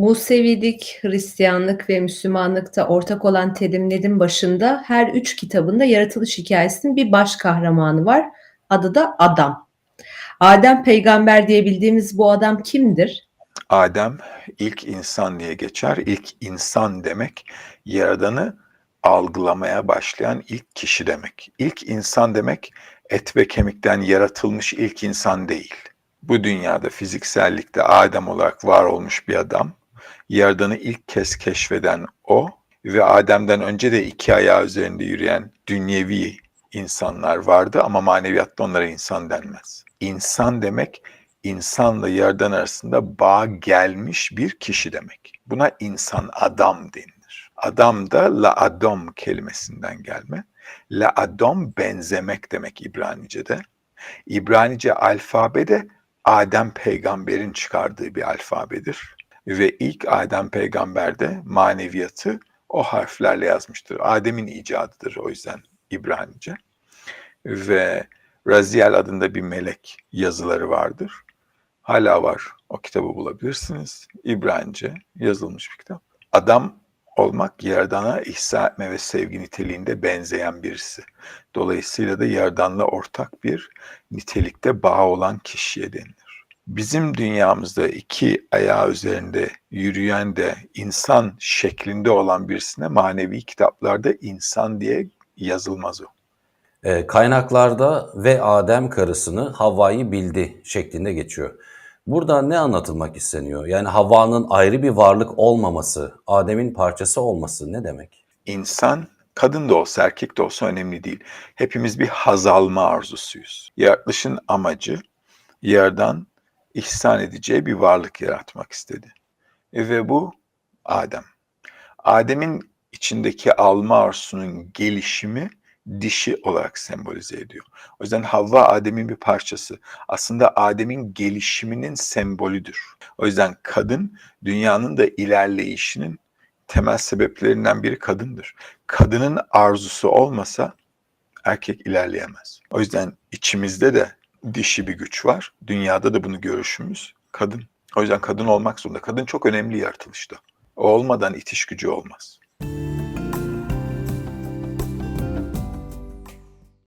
Musevilik, Hristiyanlık ve Müslümanlıkta ortak olan terimlerin başında her üç kitabında yaratılış hikayesinin bir baş kahramanı var. Adı da Adam. Adem peygamber diye bildiğimiz bu adam kimdir? Adem ilk insan diye geçer. İlk insan demek yaradanı algılamaya başlayan ilk kişi demek. İlk insan demek et ve kemikten yaratılmış ilk insan değil. Bu dünyada fiziksellikte Adem olarak var olmuş bir adam. Yaradanı ilk kez keşfeden o ve Adem'den önce de iki ayağı üzerinde yürüyen dünyevi insanlar vardı ama maneviyatta onlara insan denmez. İnsan demek insanla yaradan arasında bağ gelmiş bir kişi demek. Buna insan adam denilir. Adam da la adom kelimesinden gelme. La adom benzemek demek İbranice'de. İbranice alfabe de Adem peygamberin çıkardığı bir alfabedir. Ve ilk Adem peygamber de maneviyatı o harflerle yazmıştır. Adem'in icadıdır o yüzden İbranice. Ve Raziel adında bir melek yazıları vardır. Hala var. O kitabı bulabilirsiniz. İbranice yazılmış bir kitap. Adam olmak Yaradan'a ihsa etme ve sevgi niteliğinde benzeyen birisi. Dolayısıyla da Yaradan'la ortak bir nitelikte bağ olan kişiye denilir. Bizim dünyamızda iki ayağı üzerinde yürüyen de insan şeklinde olan birisine manevi kitaplarda insan diye yazılmaz o. E, kaynaklarda ve Adem karısını Havva'yı bildi şeklinde geçiyor. Burada ne anlatılmak isteniyor? Yani Havva'nın ayrı bir varlık olmaması, Adem'in parçası olması ne demek? İnsan kadın da olsa erkek de olsa önemli değil. Hepimiz bir haz alma arzusuyuz. Yaratılışın amacı yerden ihsan edeceği bir varlık yaratmak istedi. E ve bu Adem. Adem'in içindeki alma arzusunun gelişimi dişi olarak sembolize ediyor. O yüzden Havva Adem'in bir parçası. Aslında Adem'in gelişiminin sembolüdür. O yüzden kadın dünyanın da ilerleyişinin temel sebeplerinden biri kadındır. Kadının arzusu olmasa erkek ilerleyemez. O yüzden içimizde de dişi bir güç var. Dünyada da bunu görüşümüz kadın. O yüzden kadın olmak zorunda. Kadın çok önemli yaratılışta. O olmadan itiş gücü olmaz.